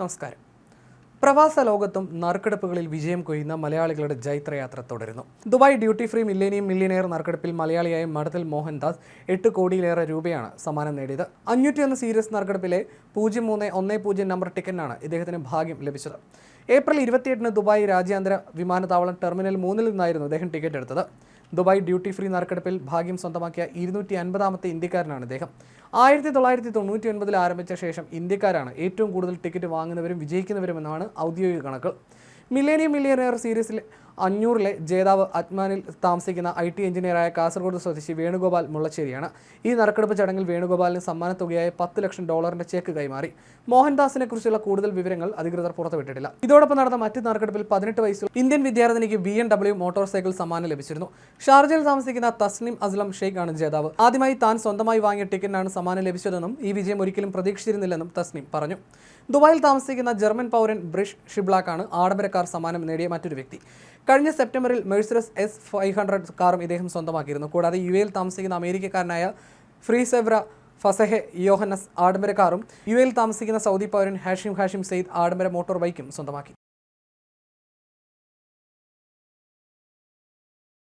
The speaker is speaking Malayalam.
നമസ്കാരം. പ്രവാസ ലോകത്തും നറുക്കെടുപ്പുകളിൽ വിജയം കൊയ്യുന്ന മലയാളികളുടെ ജൈത്രയാത്ര തുടരുന്നു. Dubai duty free millennium millionaire നറുക്കെടുപ്പിൽ മലയാളിയായ മഠത്തിൽ മോഹൻദാസ് എട്ട് കോടിയിലേറെ രൂപയാണ് സമ്മാനം നേടിയത്. അഞ്ഞൂറ്റി ഒന്ന് സീരീസ് നറുക്കെടുപ്പിലെ പൂജ്യം മൂന്ന് ഒന്ന് പൂജ്യം നമ്പർ ടിക്കറ്റിനാണ് ഇദ്ദേഹത്തിന് ഭാഗ്യം ലഭിച്ചത്. ഏപ്രിൽ ഇരുപത്തിയെട്ടിന് ദുബായ് രാജ്യാന്തര വിമാനത്താവളം ടെർമിനൽ മൂന്നിൽ നിന്നായിരുന്നു അദ്ദേഹം ടിക്കറ്റ് എടുത്തത്. ദുബായ് ഡ്യൂട്ടി ഫ്രീ നറുക്കെടുപ്പിൽ ഭാഗ്യം സ്വന്തമാക്കിയ ഇരുന്നൂറ്റി അൻപതാമത്തെ ഇന്ത്യക്കാരനാണ് അദ്ദേഹം ആയിരത്തി തൊള്ളായിരത്തി തൊണ്ണൂറ്റി ഒൻപതിൽ ആരംഭിച്ച ശേഷം ഇന്ത്യക്കാരാണ് ഏറ്റവും കൂടുതൽ ടിക്കറ്റ് വാങ്ങുന്നവരും വിജയിക്കുന്നവരും എന്നാണ് ഔദ്യോഗിക കണക്കുകൾ. മില്ലേനിയം മില്ലിയനെയർ സീരീസിൽ അഞ്ഞൂറിലെ ജേതാവ് അജ്മാനിൽ താമസിക്കുന്ന ഐ ടി എഞ്ചിനീയറായ കാസർഗോഡ് സ്വദേശി വേണുഗോപാൽ മുള്ളശ്ശേരിയാണ്. ഈ നറുക്കെടുപ്പ് ചടങ്ങിൽ വേണുഗോപാലിന് സമ്മാനത്തുകയായ പത്ത് ലക്ഷം ഡോളറിന്റെ ചെക്ക് കൈമാറി. മോഹൻദാസിനെ കുറിച്ചുള്ള കൂടുതൽ വിവരങ്ങൾ അധികൃതർ പുറത്തുവിട്ടിട്ടില്ല ഇതോടൊപ്പം നടന്ന മറ്റ് നറുക്കെടുപ്പിൽ പതിനെട്ട് വയസ്സിൽ ഇന്ത്യൻ വിദ്യാർത്ഥിനിക്ക് B M W motorcycle സമ്മാനം ലഭിച്ചിരുന്നു. ഷാർജയിൽ താമസിക്കുന്ന തസ്നിം അസ്ലം ഷെയ്ഖ് ആണ് ജേതാവ്. ആദ്യമായി താൻ സ്വന്തമായി വാങ്ങിയ ടിക്കറ്റിനാണ് സമ്മാനം ലഭിച്ചതെന്നും ഈ വിജയം ഒരിക്കലും പ്രതീക്ഷിച്ചിരുന്നില്ലെന്നും തസ്നിം പറഞ്ഞു. ദുബായിൽ താമസിക്കുന്ന ജർമ്മൻ പൗരൻ ബ്രിഷ് ഷിബ്ലാക്കാണ് ആഡംബരക്കാർ സമ്മാനം നേടിയ മറ്റൊരു വ്യക്തി. കഴിഞ്ഞ സെപ്റ്റംബറിൽ മെഴ്സിഡസ് എസ് ഫൈവ് ഹൺഡ്രഡ് കാറും ഇദ്ദേഹം സ്വന്തമാക്കിയിരുന്നു. കൂടാതെ യു എയിൽ താമസിക്കുന്ന അമേരിക്കക്കാരനായ ഫ്രീസെവ്ര ഫസഹെ യോഹനസ് ആഡംബര കാറും യു എയിൽ താമസിക്കുന്ന സൗദി പൗരൻ ഹാഷിം ഹാഷിം സെയ്ദ് ആഡംബര മോട്ടോർ ബൈക്കും സ്വന്തമാക്കി.